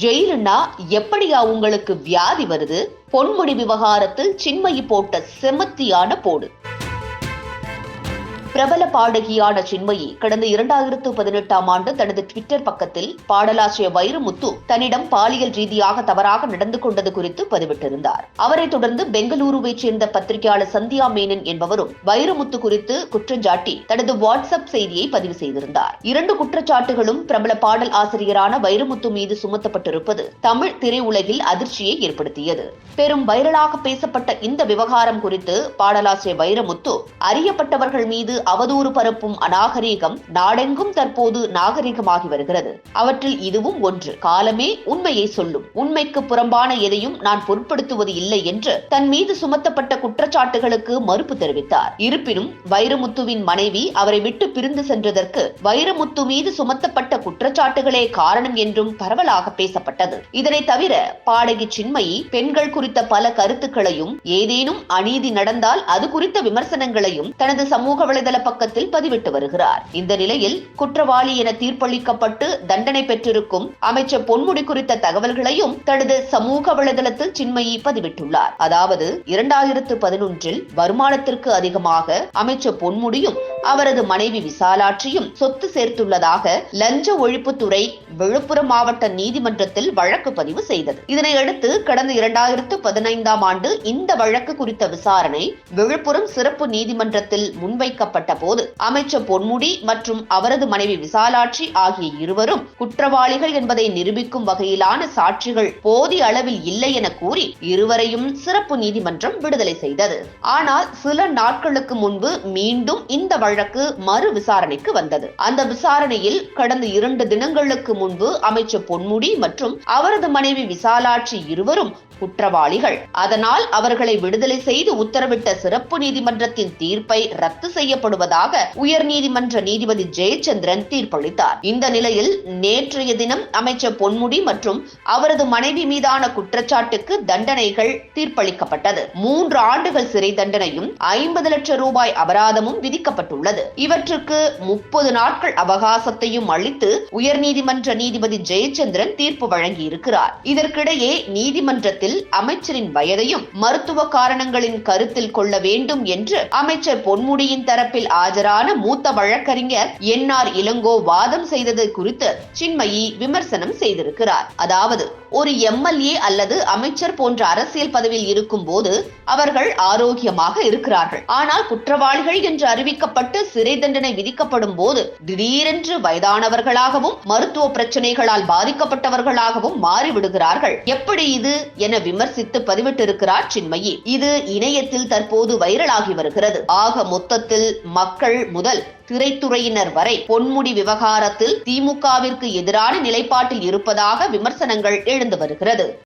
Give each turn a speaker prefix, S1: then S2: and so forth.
S1: ஜெயிலுன்னா எப்படியா உங்களுக்கு வியாதி வருது? பொன்முடி விவகாரத்தில் சின்மயி போட்ட செமத்தியான போடு. பிரபல பாடகியான சின்மயி கடந்த இரண்டாயிரத்து பதினெட்டாம் ஆண்டு தனது ட்விட்டர் பக்கத்தில் பாடலாசிரியர் வைரமுத்து தன்னிடம் பாலியல் ரீதியாக தவறாக நடந்து கொண்டது குறித்து பதிவிட்டிருந்தார். அவரைத் தொடர்ந்து பெங்களூருவைச் சேர்ந்த பத்திரிகையாளர் சந்தியா மேனன் என்பவரும் வைரமுத்து குறித்து குற்றஞ்சாட்டி தனது வாட்ஸ்அப் செய்தியை பதிவு செய்திருந்தார். இரண்டு குற்றச்சாட்டுகளும் பிரபல பாடல் ஆசிரியரான வைரமுத்து மீது சுமத்தப்பட்டிருப்பது தமிழ் திரையுலகில் அதிர்ச்சியை ஏற்படுத்தியது. பெரும் வைரலாக பேசப்பட்ட இந்த விவகாரம் குறித்து பாடலாசிரியர் வைரமுத்து அறியப்பட்டவர்கள் மீது அவதூறு பரப்பும் அநாகரீகம் நாடெங்கும் தற்போது நாகரீகமாகி வருகிறது. அவற்றில் இதுவும் ஒன்று. காலமே உண்மையை சொல்லும். உண்மைக்கு புறம்பான எதையும் நான் பொருட்படுத்துவது இல்லை என்று தன் மீது சுமத்தப்பட்ட குற்றச்சாட்டுகளுக்கு மறுப்பு தெரிவித்தார். இருப்பினும் வைரமுத்துவின் மனைவி அவரை விட்டு பிரிந்து சென்றதற்கு வைரமுத்து மீது சுமத்தப்பட்ட குற்றச்சாட்டுகளே காரணம் என்றும் பரவலாக பேசப்பட்டது. இதனை தவிர பாடகி சின்மயி பெண்கள் குறித்த பல கருத்துக்களையும் ஏதேனும் அநீதி நடந்தால் அது குறித்த விமர்சனங்களையும் தனது சமூக வலைதள பக்கத்தில் பதிவிட்டு வருகிறார். இந்த நிலையில் குற்றவாளி என தீர்ப்பளிக்கப்பட்டு தண்டனை பெற்றிருக்கும் அமைச்சர் பொன்முடி குறித்த தகவல்களையும் தனது சமூக வலைதளத்தில் சின்மயி பதிவிட்டுள்ளார். அதாவது இரண்டாயிரத்து பதினொன்றில் வருமானத்திற்கு அதிகமாக அமைச்சர் பொன்முடியும் அவரது மனைவி விசாலாட்சியும் சொத்து சேர்த்துள்ளதாக லஞ்ச ஒழிப்புத்துறை விழுப்புரம் மாவட்ட நீதிமன்றத்தில் வழக்கு பதிவு செய்தது. இதனையடுத்து கடந்த இரண்டாயிரத்து பதினைந்தாம் ஆண்டு இந்த வழக்கு குறித்த விசாரணை விழுப்புரம் சிறப்பு நீதிமன்றத்தில் முன்வைக்கப்பட்ட போது அமைச்சர் பொன்முடி மற்றும் அவரது மனைவி விசாலாட்சி ஆகிய இருவரும் குற்றவாளிகள் என்பதை நிரூபிக்கும் வகையிலான சாட்சிகள் போதிய அளவில் இல்லை என கூறி இருவரையும் சிறப்பு நீதிமன்றம் விடுதலை செய்தது. ஆனால் சில நாட்களுக்கு முன்பு மீண்டும் இந்த வழக்கு மறு விசாரணைக்கு வந்தது. அந்த விசாரணையில் கடந்த இரண்டு தினங்களுக்கு முன்பு அமைச்சர் பொன்முடி மற்றும் அவரது மனைவி விசாலாட்சி இருவரும் குற்றவாளிகள். அதனால் அவர்களை விடுதலை செய்து உத்தரவிட்ட சிறப்பு நீதிமன்றத்தின் தீர்ப்பை ரத்து செய்யப்படுவதாக உயர்நீதிமன்ற நீதிபதி ஜெயச்சந்திரன் தீர்ப்பளித்தார். இந்த நிலையில் நேற்றைய தினம் அமைச்சர் பொன்முடி மற்றும் அவரது மனைவி மீதான குற்றச்சாட்டுக்கு தண்டனைகள் தீர்ப்பளிக்கப்பட்டது. மூன்று ஆண்டுகள் சிறை தண்டனையும் ஐம்பது லட்சம் ரூபாய் அபராதமும் விதிக்கப்பட்டுள்ளது. இவற்றுக்கு முப்பது நாட்கள் அவகாசத்தையும் அளித்து உயர்நீதிமன்ற நீதிபதி ஜெயச்சந்திரன் தீர்ப்பு வழங்கியிருக்கிறார். இதற்கிடையே நீதிமன்றத்தில் அமைச்சரின் வயதையும் மருத்துவ காரணங்களின் கருத்தில் கொள்ள வேண்டும் என்று அமைச்சர் பொன்முடியின் தரப்பில் ஆஜரான மூத்த வழக்கறிஞர் என் ஆர் இளங்கோ வாதம் செய்தது குறித்து சின்மயி விமர்சனம் செய்திருக்கிறார். அதாவது ஒரு எம்எல்ஏ அல்லது அமைச்சர் போன்ற அரசியல் பதவியில் இருக்கும் போது அவர்கள் ஆரோக்கியமாக இருக்கிறார்கள். ஆனால் குற்றவாளிகள் என்று அறிவிக்கப்பட்ட சிறை தண்டனை விதிக்கப்படும் போது திடீரென்று வயதானவர்களாகவும் மருத்துவ பிரச்சனைகளால் பாதிக்கப்பட்டவர்களாகவும் மாறிவிடுகிறார்கள். எப்படி இது என விமர்சித்து பதிவிட்டிருக்கிறார் சின்மயி. இது இணையத்தில் தற்போது வைரலாகி வருகிறது. ஆக மொத்தத்தில் மக்கள் முதல் திரைத்துறையினர் வரை பொன்முடி விவகாரத்தில் திமுகவிற்கு எதிரான நிலைப்பாட்டில் இருப்பதாக விமர்சனங்கள் எழுந்து வருகிறது.